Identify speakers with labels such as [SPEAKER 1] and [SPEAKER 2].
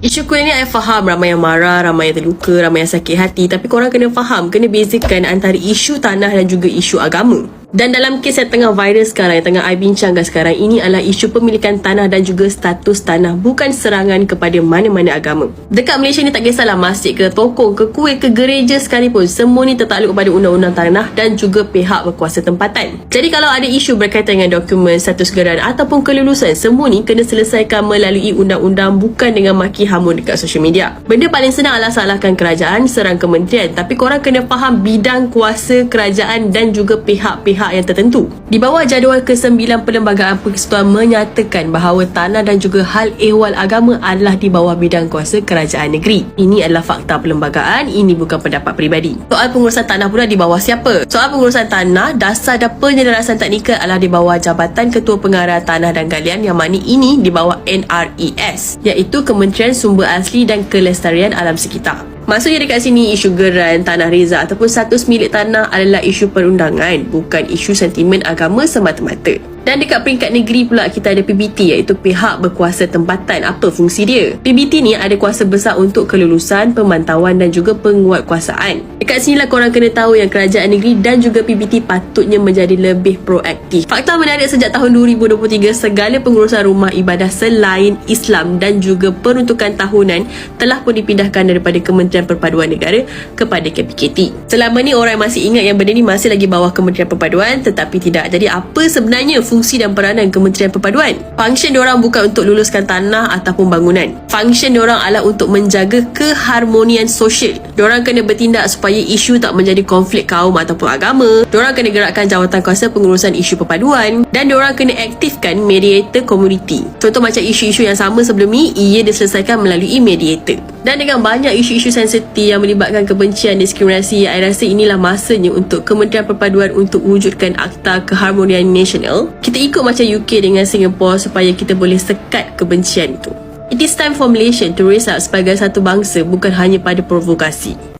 [SPEAKER 1] Isu kuil ni saya faham ramai yang marah, ramai yang terluka, ramai yang sakit hati tapi korang kena faham, kena bezakan antara isu tanah dan juga isu agama. Dan dalam kes yang tengah viral sekarang, yang tengah I bincangkan sekarang, ini adalah isu pemilikan tanah dan juga status tanah bukan serangan kepada mana-mana agama. Dekat Malaysia ni tak kisahlah masjid ke, toko ke, kuil ke, gereja sekalipun, semua ni tertakluk pada undang-undang tanah dan juga pihak berkuasa tempatan. Jadi kalau ada isu berkaitan dengan dokumen, status geran ataupun kelulusan, semua ni kena selesaikan melalui undang-undang bukan dengan maki hamun dekat social media. Benda paling senang adalah salahkan kerajaan, serang kementerian. Tapi korang kena faham bidang kuasa kerajaan dan juga pihak-pihak yang tertentu. Di bawah jadual ke-9 Perlembagaan Persekutuan menyatakan bahawa tanah dan juga hal ehwal agama adalah di bawah bidang kuasa kerajaan negeri. Ini adalah fakta perlembagaan, ini bukan pendapat peribadi. Soal pengurusan tanah pula di bawah siapa? Soal pengurusan tanah, dasar dan penyelarasan teknikal adalah di bawah Jabatan Ketua Pengarah Tanah dan Galian yang mana ini di bawah NRES iaitu Kementerian Sumber Asli dan Kelestarian Alam Sekitar. Maksudnya dekat sini isu geran tanah reza ataupun status milik tanah adalah isu perundangan bukan isu sentimen agama semata-mata. Dan dekat peringkat negeri pula kita ada PBT iaitu pihak berkuasa tempatan. Apa fungsi dia? PBT ni ada kuasa besar untuk kelulusan, pemantauan dan juga penguatkuasaan. Dekat sini lah korang kena tahu yang kerajaan negeri dan juga PBT patutnya menjadi lebih proaktif. Fakta menarik sejak tahun 2023 segala pengurusan rumah ibadah selain Islam dan juga peruntukan tahunan telah pun dipindahkan daripada Kementerian Perpaduan Negara kepada KPKT. Selama ni orang masih ingat yang benda ni masih lagi bawah Kementerian Perpaduan tetapi tidak. Jadi apa sebenarnya fungsi dan peranan Kementerian Perpaduan. Function diorang bukan untuk luluskan tanah ataupun bangunan. Function diorang adalah untuk menjaga keharmonian sosial. Diorang kena bertindak supaya isu tak menjadi konflik kaum ataupun agama. Diorang kena gerakkan jawatan kuasa pengurusan isu perpaduan dan diorang kena aktifkan mediator community. Contoh macam isu-isu yang sama sebelum ni, ia diselesaikan melalui mediator. Dan dengan banyak isu-isu sensitif yang melibatkan kebencian, diskriminasi, saya rasa inilah masanya untuk Kementerian Perpaduan untuk wujudkan Akta Keharmonian Nasional. Kita ikut macam UK dengan Singapore supaya kita boleh sekat kebencian itu. It is time for Malaysia to raise up sebagai satu bangsa bukan hanya pada provokasi.